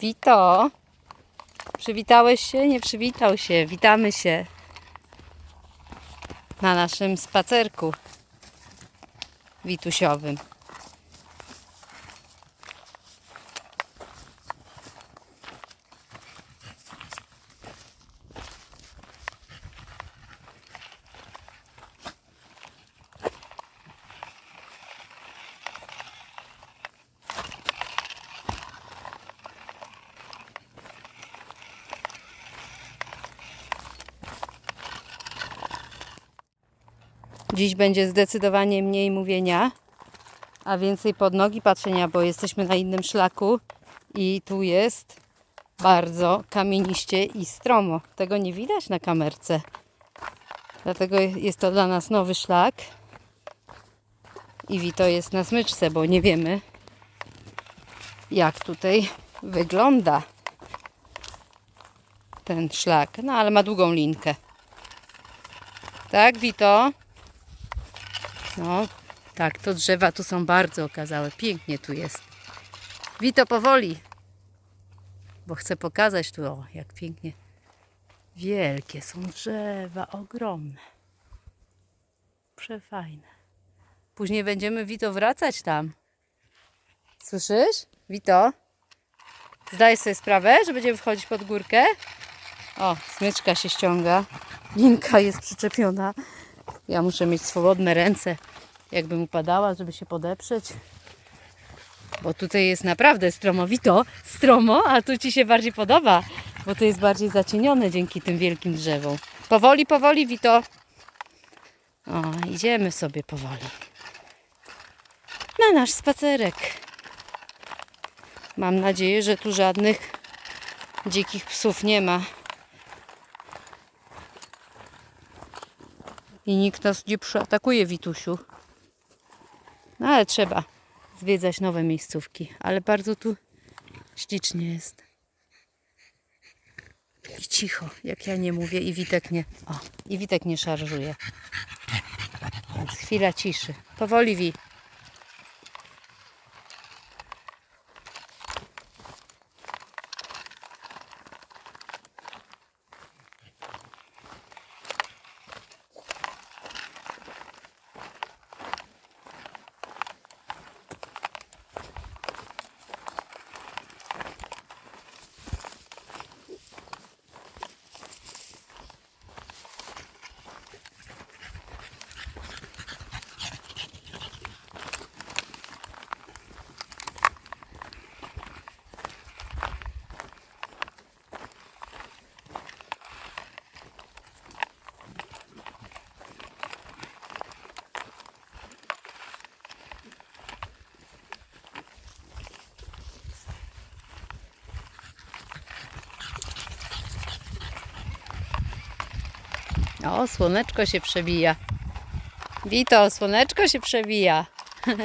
Wito, przywitałeś się? Nie przywitał się. Witamy się na naszym spacerku witusiowym. Będzie zdecydowanie mniej mówienia, a więcej pod nogi patrzenia, bo jesteśmy na innym szlaku i tu jest bardzo kamieniście i stromo. Tego nie widać na kamerce. Dlatego jest to dla nas nowy szlak. I Wito jest na smyczce, bo nie wiemy jak tutaj wygląda ten szlak. No ale ma długą linkę. Tak, Wito? No, tak, to drzewa tu są bardzo okazałe. Pięknie tu jest. Wito powoli, bo chcę pokazać tu, o, jak pięknie. Wielkie są drzewa, ogromne. Przefajne. Później będziemy, Wito, wracać tam. Słyszysz? Wito? Zdajesz sobie sprawę, że będziemy wchodzić pod górkę? O, smyczka się ściąga. Linka jest przyczepiona. Ja muszę mieć swobodne ręce, jakbym upadała, żeby się podeprzeć. Bo tutaj jest naprawdę stromowito, stromo, a tu Ci się bardziej podoba, bo to jest bardziej zacienione dzięki tym wielkim drzewom. Powoli, powoli, Wito. O, idziemy sobie powoli. Na nasz spacerek. Mam nadzieję, że tu żadnych dzikich psów nie ma. I nikt nas nie przyatakuje, Witusiu. No ale trzeba zwiedzać nowe miejscówki. Ale bardzo tu ślicznie jest. I cicho, jak ja nie mówię i Witek nie... O, i Witek nie szarżuje. Więc chwila ciszy. Powoli, Wi. O, słoneczko się przebija. Wito, słoneczko się przebija.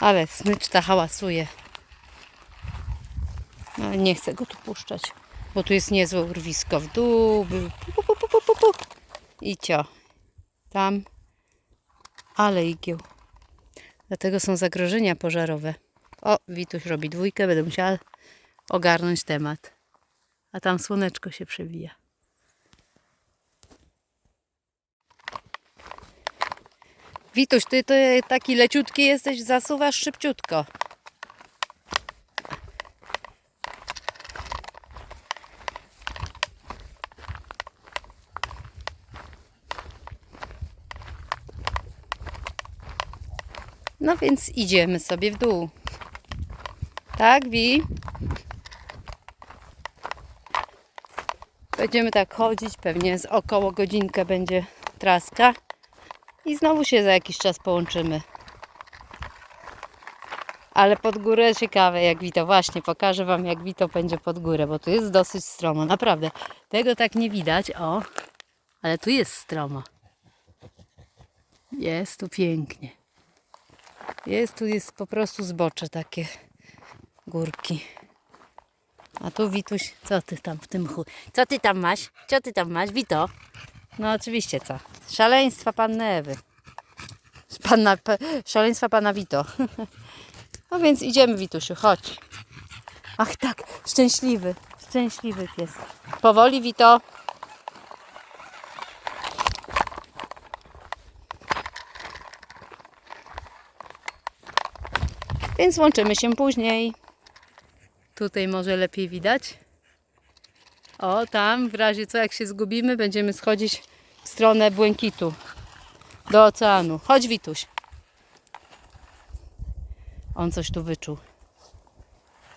Ale smycz ta hałasuje. No, nie chcę go tu puszczać, bo tu jest niezłe urwisko w dół. pu, pu, pu, pu, pu. I cio. Tam. Ale igieł. Dlatego są zagrożenia pożarowe. O, Wituś robi dwójkę, będę musiała ogarnąć temat. A tam słoneczko się przebija. Wituś, ty, ty taki leciutki jesteś, zasuwasz szybciutko. No więc idziemy sobie w dół. Tak, Wi? Będziemy tak chodzić, pewnie z około godzinkę będzie traska. I znowu się za jakiś czas połączymy. Ale pod górę ciekawe jak Wito. Właśnie pokażę Wam jak Wito będzie pod górę, bo tu jest dosyć stromo. Naprawdę. Tego tak nie widać. O, ale tu jest stromo. Jest tu pięknie. Jest tu jest po prostu zbocze takie górki. A tu Wituś, co ty tam w tym chu... Co ty tam masz? Co ty tam masz, Wito? No oczywiście co? Szaleństwa panny Ewy. Szaleństwa pana Wito. No więc idziemy Witusiu, chodź. Ach tak, szczęśliwy, szczęśliwy pies. Powoli, Wito. Więc łączymy się później. Tutaj może lepiej widać. O, tam w razie co, jak się zgubimy, będziemy schodzić w stronę błękitu. Do oceanu. Chodź, Wituś. On coś tu wyczuł.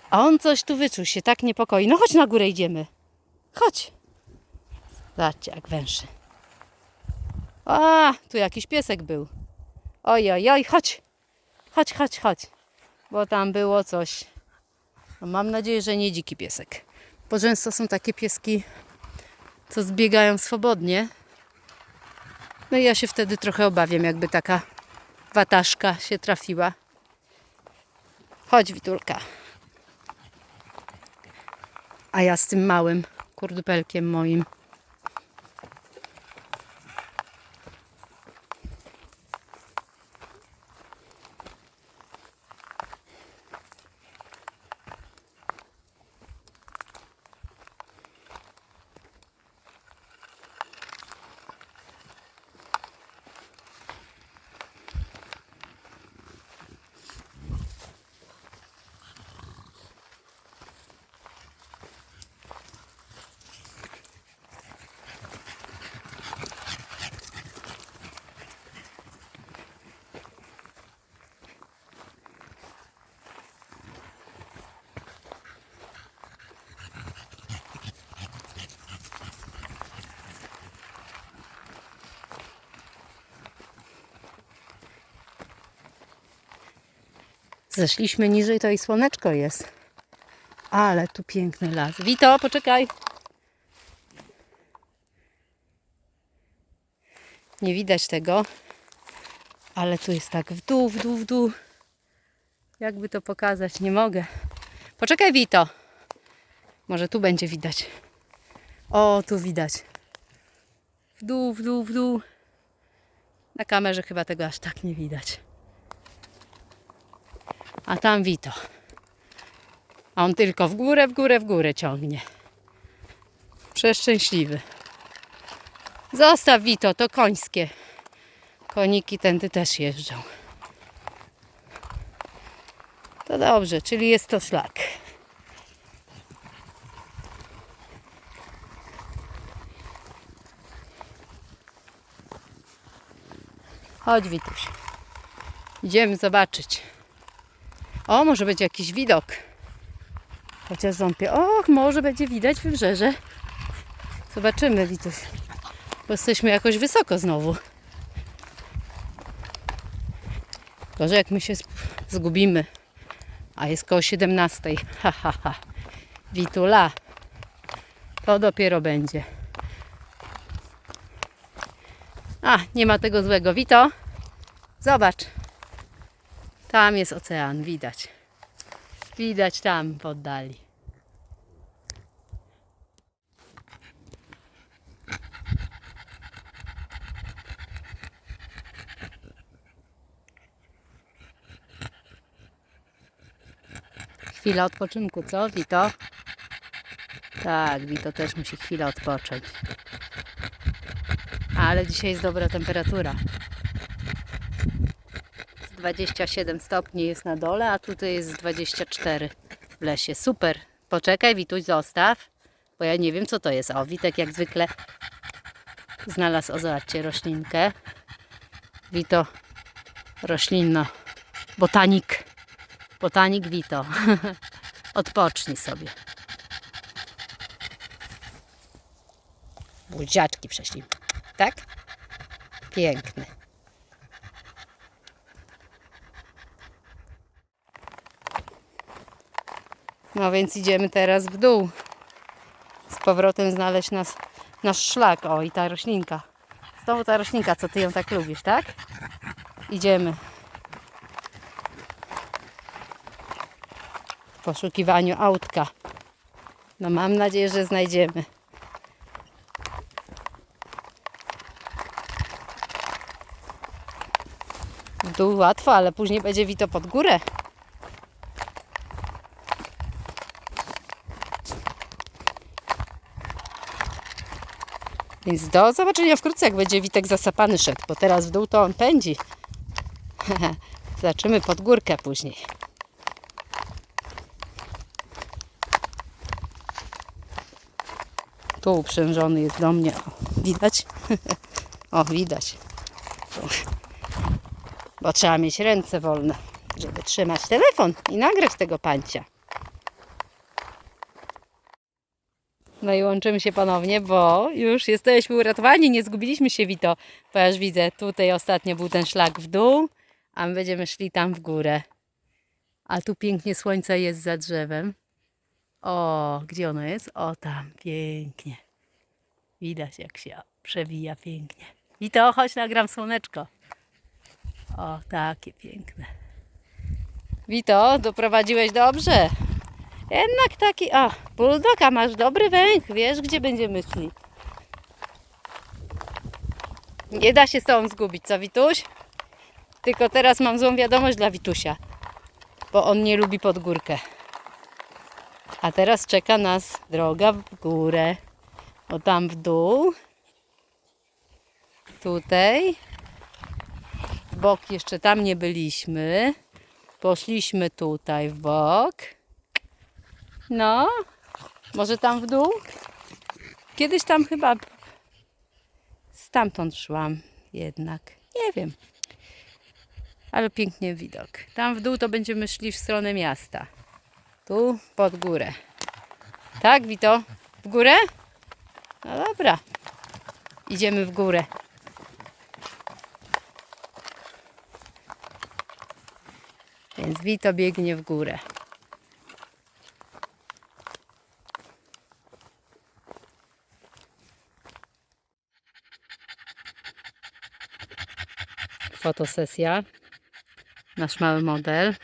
A on coś tu wyczuł, się tak niepokoi. No chodź na górę idziemy. Chodź. Zobaczcie, jak węszy. A, tu jakiś piesek był. Oj, oj, oj, chodź. Chodź, chodź, chodź. Bo tam było coś. No, mam nadzieję, że nie dziki piesek. Bo często są takie pieski, co zbiegają swobodnie. No i ja się wtedy trochę obawiam, jakby taka wataszka się trafiła. Chodź, Witulka. A ja z tym małym kurdupelkiem moim. Zeszliśmy niżej, to i słoneczko jest. Ale tu piękny las. Wito, poczekaj. Nie widać tego, ale tu jest tak w dół, w dół, w dół. Jakby to pokazać, nie mogę. Poczekaj, Wito. Może tu będzie widać. O, tu widać. W dół, w dół, w dół. Na kamerze chyba tego aż tak nie widać. A tam Wito. A on tylko w górę, w górę, w górę ciągnie. Przeszczęśliwy. Zostaw Wito, to końskie. Koniki tędy też jeżdżą. To dobrze, czyli jest to szlak. Chodź Wituś. Idziemy zobaczyć. O, może będzie jakiś widok. Chociaż wątpię. Och, może będzie widać wybrzeże. Zobaczymy, Wituś. Bo jesteśmy jakoś wysoko znowu. Gorzej jak my się zgubimy. A jest koło 17. Ha, ha, ha. Witula. To dopiero będzie. A, nie ma tego złego. Wito, zobacz. Tam jest ocean, widać. Widać tam w oddali. Chwila odpoczynku, co, Wito? Tak, Wito też musi chwilę odpocząć. Ale dzisiaj jest dobra temperatura. Z 27 stopni jest na dole, a tutaj jest z 24 w lesie. Super. Poczekaj, Wituś, zostaw, bo ja nie wiem, co to jest. O, Witek jak zwykle znalazł, o zobaczcie, roślinkę. Wito, roślinno, botanik, botanik Wito. Odpocznij sobie. Buziaczki przeszli. Tak? Piękny. No więc idziemy teraz w dół. Z powrotem znaleźć nas, nasz szlak. O, i ta roślinka. Znowu ta roślinka, co ty ją tak lubisz, tak? Idziemy. W poszukiwaniu autka. No mam nadzieję, że znajdziemy. W dół łatwo, ale później będzie wito pod górę. Więc do zobaczenia wkrótce, jak będzie Witek zasapany szedł, bo teraz w dół to on pędzi. Zobaczymy pod górkę później. Tu uprzężony jest do mnie. O, widać? o, widać. Bo trzeba mieć ręce wolne, żeby trzymać telefon i nagrać tego pancia. No i łączymy się ponownie, bo już jesteśmy uratowani, nie zgubiliśmy się, Wito. Bo już widzę, tutaj ostatnio był ten szlak w dół, a my będziemy szli tam w górę. A tu pięknie słońce jest za drzewem. O, gdzie ono jest? O, tam, pięknie. Widać, jak się przewija pięknie. Wito, chodź, nagram słoneczko. O, takie piękne. Wito, doprowadziłeś dobrze. Jednak taki, a, bulldoga, masz dobry węch, wiesz gdzie będziemy szli. Nie da się z tobą zgubić, co Wituś? Tylko teraz mam złą wiadomość dla Witusia, bo on nie lubi pod górkę. A teraz czeka nas droga w górę. O tam w dół. Tutaj. W bok jeszcze tam nie byliśmy. Poszliśmy tutaj w bok. No, może tam w dół? Kiedyś tam chyba stamtąd szłam jednak. Nie wiem. Ale pięknie widok. Tam w dół to będziemy szli w stronę miasta. Tu pod górę. Tak, Wito? W górę? No dobra. Idziemy w górę. Więc Wito biegnie w górę. Fotosesja. Nasz mały model.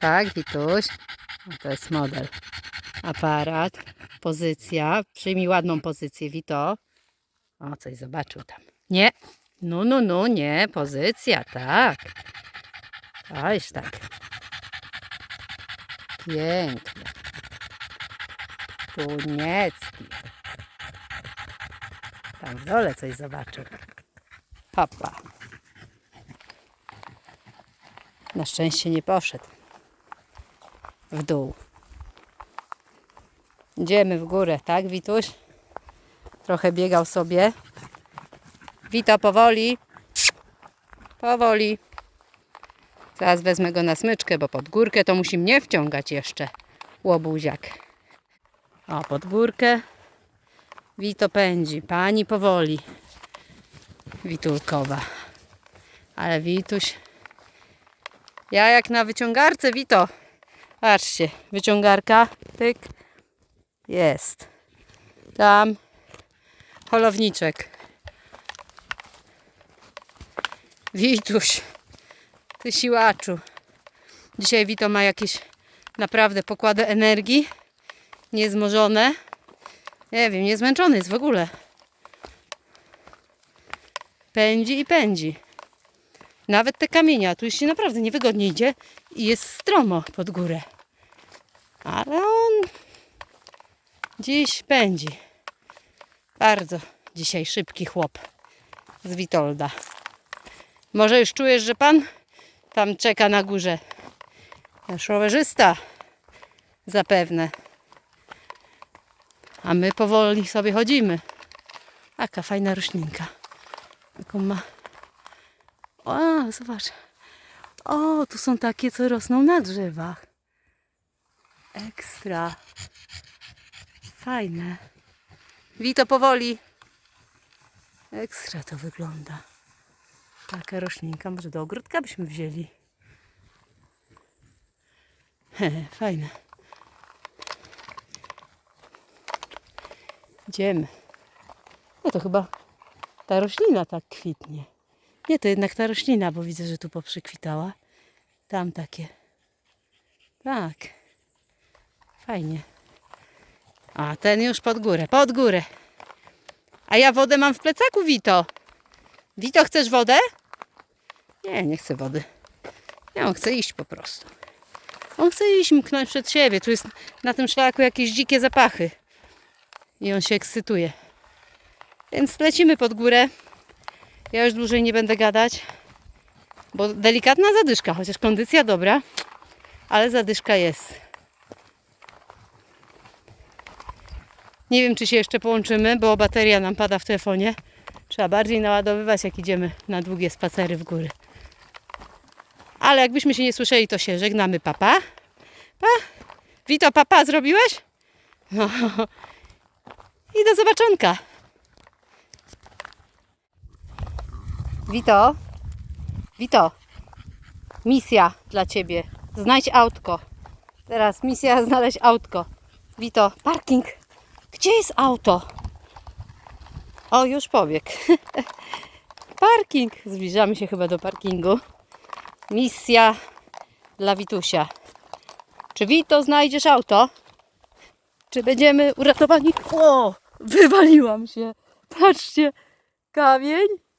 Tak, Wituś. O, To jest model. Aparat. Pozycja. Przyjmij ładną pozycję, Wito. O, coś zobaczył tam. Nie. No, no, no, nie. Pozycja, tak. Ależ tak. Pięknie. Puniecki. Tam w dole coś zobaczył. Hopa. Na szczęście nie poszedł w dół. Idziemy w górę, tak, Wituś? Trochę biegał sobie. Wito, powoli. Powoli. Zaraz wezmę go na smyczkę, bo pod górkę to musi mnie wciągać jeszcze. Łobuziak. O, pod górkę. Wito pędzi. Pani powoli. Witulkowa. Ale Wituś. Ja jak na wyciągarce, Wito. Patrzcie, wyciągarka. Tyk. Jest. Tam. Holowniczek. Wituś. Ty siłaczu. Dzisiaj Wito ma jakieś naprawdę pokłady energii. Niezmożone. Nie wiem, niezmęczony jest w ogóle. Pędzi i pędzi. Nawet te kamienia, tu już się naprawdę niewygodnie idzie i jest stromo pod górę. Ale on dziś pędzi. Bardzo dzisiaj szybki chłop z Witolda. Może już czujesz, że pan tam czeka na górze. Nasz rowerzysta zapewne. A my powoli sobie chodzimy. Taka fajna roślinka. Jaką ma. O, zobacz. O, tu są takie, co rosną na drzewach. Ekstra. Fajne. Wito powoli. Ekstra to wygląda. Taka roślinka. Może do ogródka byśmy wzięli. He, fajne. Idziemy. No to chyba ta roślina tak kwitnie. Nie, to jednak ta roślina, bo widzę, że tu poprzykwitała. Tam takie. Tak. Fajnie. A ten już pod górę, pod górę. A ja wodę mam w plecaku, Wito. Wito, chcesz wodę? Nie, nie chcę wody. Nie, on chce iść po prostu. On chce iść mknąć przed siebie. Tu jest na tym szlaku jakieś dzikie zapachy. I on się ekscytuje. Więc lecimy pod górę. Ja już dłużej nie będę gadać, bo delikatna zadyszka, chociaż kondycja dobra, ale zadyszka jest. Nie wiem, czy się jeszcze połączymy, bo bateria nam pada w telefonie. Trzeba bardziej naładowywać, jak idziemy na długie spacery w góry. Ale jakbyśmy się nie słyszeli, to się żegnamy, papa. Pa. Wito, papa, zrobiłeś? No. I do zobaczonka. Wito, Wito, misja dla Ciebie. Znajdź autko. Teraz misja znaleźć autko. Wito, parking. Gdzie jest auto? O, już pobiegł. Parking. Zbliżamy się chyba do parkingu. Misja dla Witusia. Czy Wito znajdziesz auto? Czy będziemy uratowani? O, wywaliłam się. Patrzcie, kamień.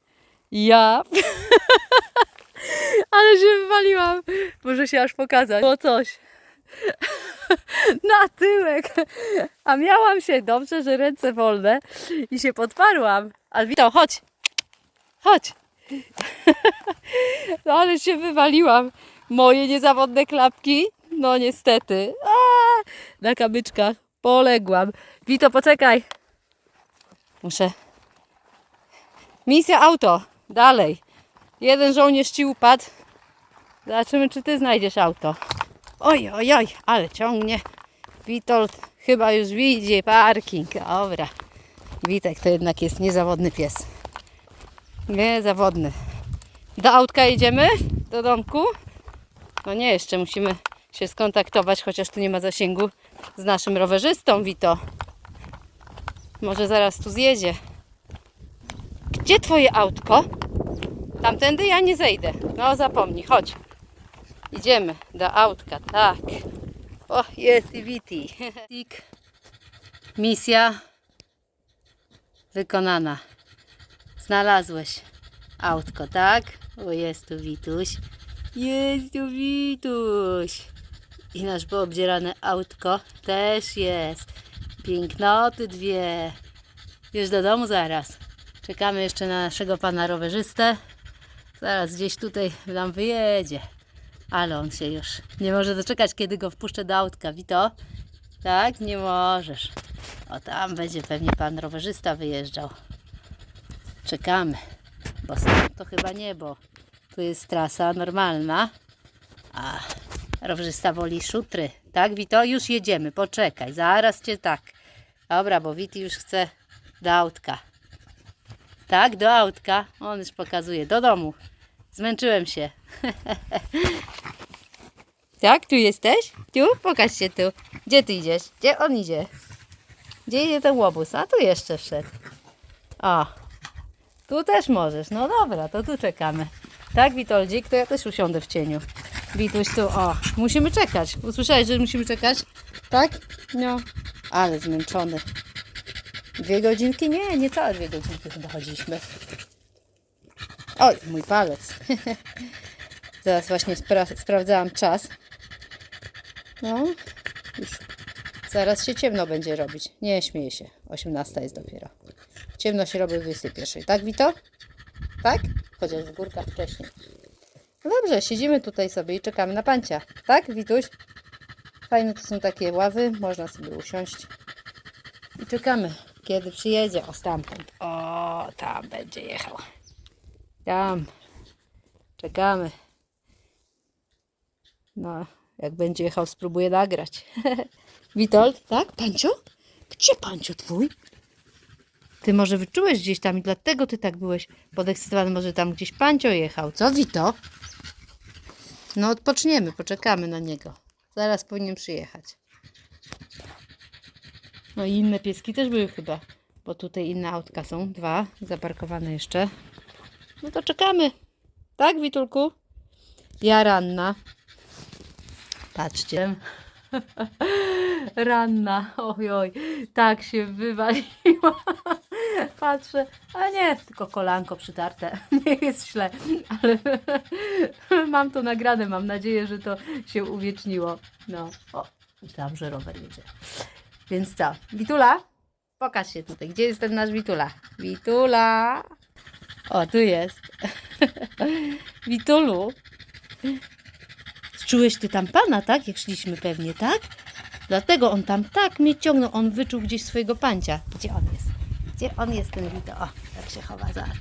Ja. Ale się wywaliłam. Muszę się aż pokazać. Było coś. Na tyłek. A miałam się dobrze, że ręce wolne i się podparłam. Alwito, chodź. Chodź. No ale się wywaliłam. Moje niezawodne klapki. No niestety. A, na kamyczkach poległam. Wito, poczekaj. Muszę. Misja auto. Dalej. Jeden żołnierz ci upadł. Zobaczymy, czy ty znajdziesz auto. Oj, oj, oj, ale ciągnie. Witold chyba już widzi parking. Dobra. Witek to jednak jest niezawodny pies. Niezawodny. Do autka jedziemy? Do domku? No nie, jeszcze musimy się skontaktować, chociaż tu nie ma zasięgu z naszym rowerzystą, Wito. Może zaraz tu zjedzie. Gdzie twoje autko? Tamtędy ja nie zejdę. No zapomnij, chodź. Idziemy do autka, tak. O, jest i Witi. Misja wykonana. Znalazłeś autko, tak? O, jest tu Wituś. Jest tu Wituś. I nasz poobdzierane autko też jest. Pięknoty dwie. Już do domu zaraz. Czekamy jeszcze na naszego pana rowerzystę. Zaraz gdzieś tutaj nam wyjedzie. Ale on się już nie może doczekać, kiedy go wpuszczę do autka. Wito? Tak? Nie możesz. O, tam będzie pewnie pan rowerzysta wyjeżdżał. Czekamy. Bo to chyba nie, bo tu jest trasa normalna. A rowerzysta woli szutry. Tak, Wito? Już jedziemy. Poczekaj. Zaraz cię tak. Dobra, bo Witi już chce do autka. Tak, do autka. On już pokazuje. Do domu. Zmęczyłem się. tak, tu jesteś? Tu? Pokaż się tu. Gdzie ty idziesz? Gdzie on idzie? Gdzie idzie ten łobuz? A tu jeszcze wszedł. O, tu też możesz. No dobra, to tu czekamy. Tak, Witoldzik? To ja też usiądę w cieniu. Wituś tu, o, musimy czekać. Usłyszałeś, że musimy czekać? Tak? No, ale zmęczony. Dwie godzinki? Nie, nie całe dwie godzinki chyba chodziliśmy. Oj, mój palec. Zaraz właśnie spra- sprawdzałam czas. No, już zaraz się ciemno będzie robić. Nie śmieję się. 18 jest dopiero. Ciemno się robi o 21. Tak, Wito? Tak? Chociaż w górkach wcześniej. No dobrze, siedzimy tutaj sobie i czekamy na pancia. Tak, Wituś? Fajne to są takie ławy, można sobie usiąść. I czekamy, kiedy przyjedzie. O, stamtąd. O, tam będzie jechał. Tam. Czekamy. No, jak będzie jechał, spróbuję nagrać. Witold, tak? Pancio? Gdzie Pancio twój? Ty może wyczułeś gdzieś tam i dlatego ty tak byłeś podekscytowany. Może tam gdzieś Pancio jechał. Co, Wito? No odpoczniemy, poczekamy na niego. Zaraz powinien przyjechać. No i inne pieski też były chyba, bo tutaj inne autka są, dwa zaparkowane jeszcze. No to czekamy. Tak, Witulku? Ja ranna. Patrzcie. ranna. Oj, oj. Tak się wywaliła. Patrzę. A nie, tylko kolanko przytarte. Nie jest źle. Ale mam to nagrane. Mam nadzieję, że to się uwieczniło. No. O, myślałam, że rower jedzie. Więc co? Witula? Pokaż się tutaj. Gdzie jest ten nasz Witula? Witula! O, tu jest. Witulu. Czułeś ty tam pana, tak? Jak szliśmy pewnie, tak? Dlatego on tam tak mnie ciągnął. On wyczuł gdzieś swojego pancia. Gdzie on jest? Gdzie on jest, ten Wito? O, jak się chowa, zobacz.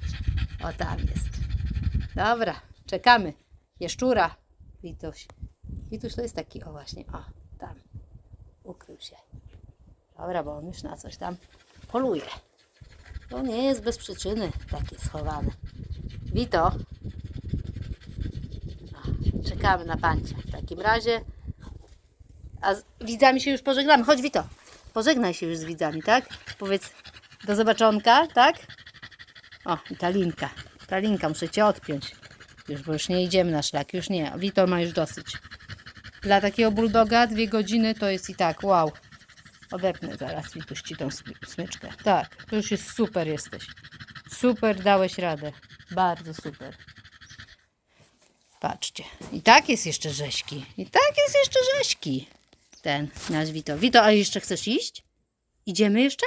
O, tam jest. Dobra, czekamy. Jeszczura. Wituś. Wituś to jest taki, o właśnie, o, tam. Ukrył się. Dobra, bo on już na coś tam poluje. To nie jest bez przyczyny takie schowane. Wito. Czekamy na pancia. W takim razie. A z widzami się już pożegnamy. Chodź, Wito. Pożegnaj się już z widzami, tak? Powiedz do zobaczonka, tak? O, i ta linka. Ta linka, muszę cię odpiąć. Już, bo już nie idziemy na szlak. Już nie. Wito ma już dosyć. Dla takiego bulldoga dwie godziny to jest i tak, wow. Odepnę zaraz Wituś ci tą smy- smyczkę. Tak, to już jest super jesteś. Super dałeś radę. Bardzo super. Patrzcie. I tak jest jeszcze rzeźki. I tak jest jeszcze rzeźki. Ten nasz Wito. Wito, a jeszcze chcesz iść? Idziemy jeszcze?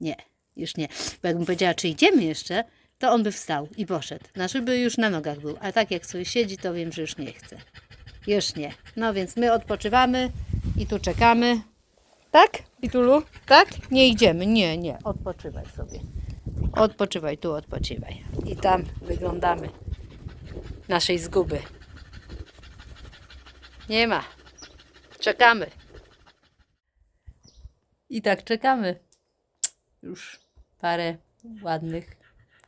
Nie, już nie. Bo jakbym powiedziała, czy idziemy jeszcze, to on by wstał i poszedł. Znaczy by już na nogach był. A tak jak sobie siedzi, to wiem, że już nie chce. Już nie. No więc my odpoczywamy i tu czekamy. Tak, Pitulu? Tak? Nie idziemy. Nie, nie. Odpoczywaj sobie. Odpoczywaj, tu odpoczywaj. I tam wyglądamy naszej zguby. Nie ma. Czekamy. I tak czekamy. Już parę ładnych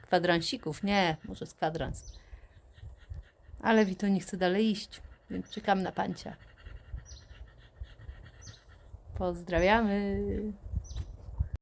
kwadransików. Nie, może z kwadrans. Ale Wito nie chce dalej iść, więc czekam na pancia. Pozdrawiamy.